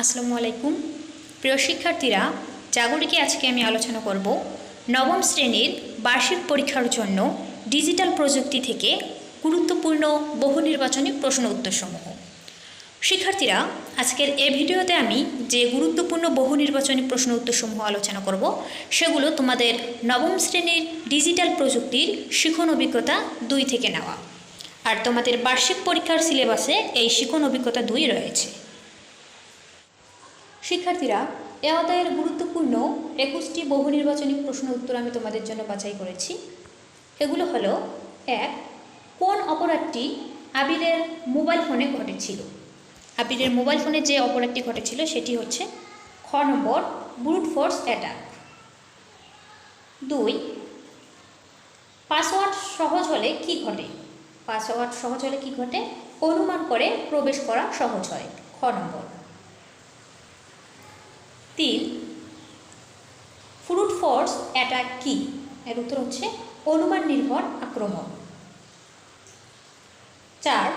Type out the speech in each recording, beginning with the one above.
আসসালামু আলাইকুম। প্রিয় শিক্ষার্থীরা, জাগরিকে আজকে আমি আলোচনা করব নবম শ্রেণির বার্ষিক পরীক্ষার জন্য ডিজিটাল প্রযুক্তি থেকে গুরুত্বপূর্ণ বহু নির্বাচনী প্রশ্ন উত্তরসমূহ। শিক্ষার্থীরা, আজকের এ ভিডিওতে আমি যে গুরুত্বপূর্ণ বহু নির্বাচনী প্রশ্ন উত্তরসমূহ আলোচনা করব, সেগুলো তোমাদের নবম শ্রেণির ডিজিটাল প্রযুক্তির শিখন অভিজ্ঞতা দুই থেকে নেওয়া। আর তোমাদের বার্ষিক পরীক্ষার সিলেবাসে এই শিখন অভিজ্ঞতা দুই রয়েছে। শিক্ষার্থীরা, এ অধ্যায়ের গুরুত্বপূর্ণ একুশটি বহু নির্বাচনী প্রশ্ন উত্তর আমি তোমাদের জন্য বাছাই করেছি। এগুলো হলো, এক, কোন অপরাধটি আবিরের মোবাইল ফোনে ঘটেছিল? আবিরের মোবাইল ফোনে যে অপরাধটি ঘটেছিল সেটি হচ্ছে, খ নম্বর ব্রুট ফোর্স অ্যাটাক দুই, পাসওয়ার্ড সহজ হলে কি ঘটে? পাসওয়ার্ড সহজ হলে কি ঘটে? অনুমান করে প্রবেশ করা সহজ হয়। খ নম্বর। তিন ফ্রুট ফোর্স অ্যাটাক কি? এর উত্তর হচ্ছে অনুমান নির্ভর আক্রমণ। চার,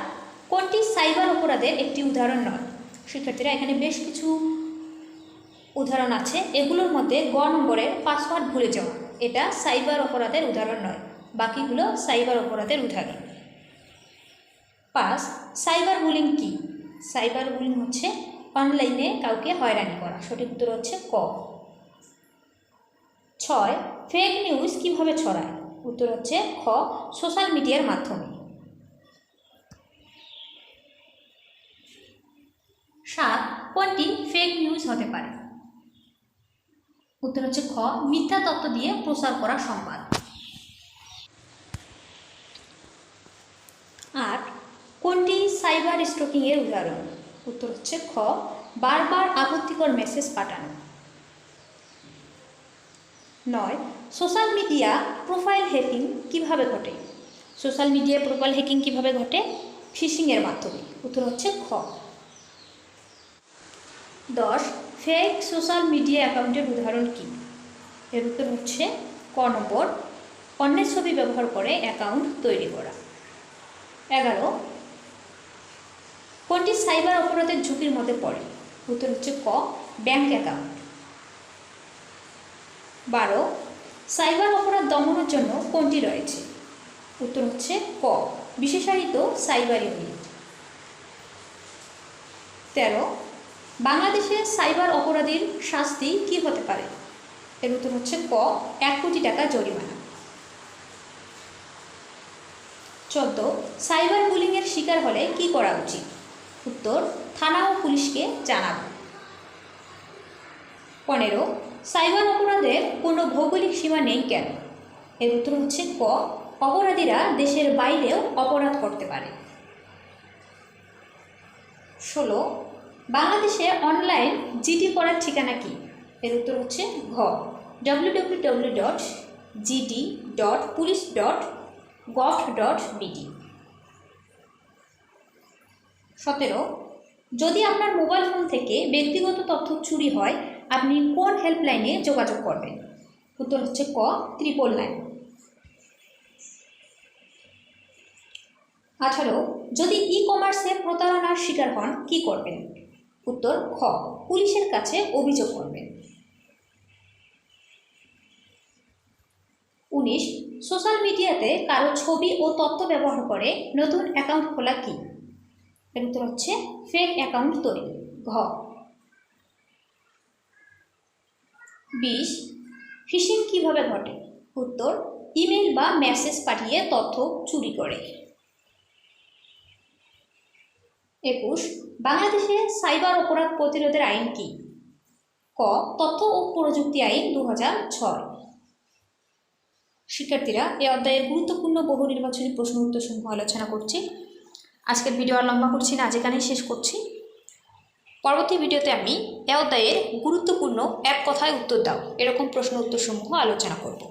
কোনটি সাইবার অপরাধের একটি উদাহরণ নয়? শিক্ষার্থীরা, এখানে বেশ কিছু উদাহরণ আছে। এগুলোর মধ্যে গ নম্বরের পাসওয়ার্ড ভুলে যাওয়া এটা সাইবার অপরাধের উদাহরণ নয়। বাকিগুলো সাইবার অপরাধের উদাহরণ। পাঁচ সাইবার বুলিং কি? সাইবার বুলিং হচ্ছে অনলাইনে কাউকে হয়রানি করা। সঠিক উত্তর হচ্ছে ক। ছয় ফেক নিউজ কীভাবে ছড়ায়? উত্তর হচ্ছে খ সোশ্যাল মিডিয়ার মাধ্যমে। সাত, কোনটি ফেক নিউজ হতে পারে? উত্তর হচ্ছে খ, মিথ্যা তত্ত্ব দিয়ে প্রচার করা সংবাদ। আট, কোনটি সাইবার স্টকিংয়ের উদাহরণ? উত্তর হচ্ছে খ, বারবার আপত্তিকর মেসেজ পাঠানো। নয় সোশ্যাল মিডিয়া প্রোফাইল হ্যাকিং কীভাবে ঘটে? সোশ্যাল মিডিয়া প্রোফাইল হ্যাকিং কীভাবে ঘটে? ফিশিংয়ের মাধ্যমে। উত্তর হচ্ছে খ। দশ ফেক সোশ্যাল মিডিয়া অ্যাকাউন্টের উদাহরণ কি? এর উত্তর হচ্ছে ক নম্বর, অন্যের ছবি ব্যবহার করে অ্যাকাউন্ট তৈরি করা। এগারো কোনটি সাইবার অপরাধের ঝুঁকির মধ্যে পড়ে। উত্তর হচ্ছে ক, ব্যাংক অ্যাকাউন্ট। বারো, সাইবার অপরাধ দমনের জন্য কোনটি রয়েছে? উত্তর হচ্ছে ক, বিশেষায়িত সাইবার ইউনিট। তেরো, বাংলাদেশে সাইবার অপরাধীর শাস্তি কি হতে পারে? এর উত্তর হচ্ছে ক, এক কোটি টাকা জরিমানা। চোদ্দ, সাইবার বুলিংয়ের শিকার হলে কি করা উচিত? উত্তর থানা ও পুলিশকে জানাব। পনেরো, সাইবার অপরাধের কোনো ভৌগোলিক সীমা নেই কেন? এর উত্তর হচ্ছে ক, অপরাধীরা দেশের বাইরেও অপরাধ করতে পারে। ষোলো, বাংলাদেশে অনলাইন জিডি করার ঠিকানা কি? এর উত্তর হচ্ছে ঘ W W W dot G D dot police dot gov dot B D সতেরো, যদি আপনার মোবাইল ফোন থেকে ব্যক্তিগত তথ্য চুরি হয়, আপনি কোন হেল্পলাইনে যোগাযোগ করবেন? উত্তর হচ্ছে ক ত্রিপল লাইন আঠারো, যদি ই কমার্সে প্রতারণার শিকার হন, কি করবেন? উত্তর খ, পুলিশের কাছে অভিযোগ করবেন। উনিশ সোশ্যাল মিডিয়াতে কারও ছবি ও তথ্য ব্যবহার করে নতুন অ্যাকাউন্ট খোলা কি? এর উত্তর হচ্ছে ফেক অ্যাকাউন্ট তৈরি। ঘ। বিশ। ফিশিং কীভাবে ঘটে? উত্তর ইমেল বা মেসেজ পাঠিয়ে তথ্য চুরি করে। একুশ। বাংলাদেশে সাইবার অপরাধ প্রতিরোধের আইন কি? ক। তথ্য ও প্রযুক্তি আইন দু ছয়। শিক্ষার্থীরা এই অধ্যায়ের গুরুত্বপূর্ণ বহু নির্বাচনী প্রশ্ন উত্তর সমূহ আলোচনা করছি। আজকের ভিডিও আর লম্বা করছি না আজ এখানেই শেষ করছি। পরবর্তী ভিডিওতে আমি এ অধ্যায়ের গুরুত্বপূর্ণ এক কথায় উত্তর দাও। এরকম প্রশ্ন উত্তরসমূহ আলোচনা করব।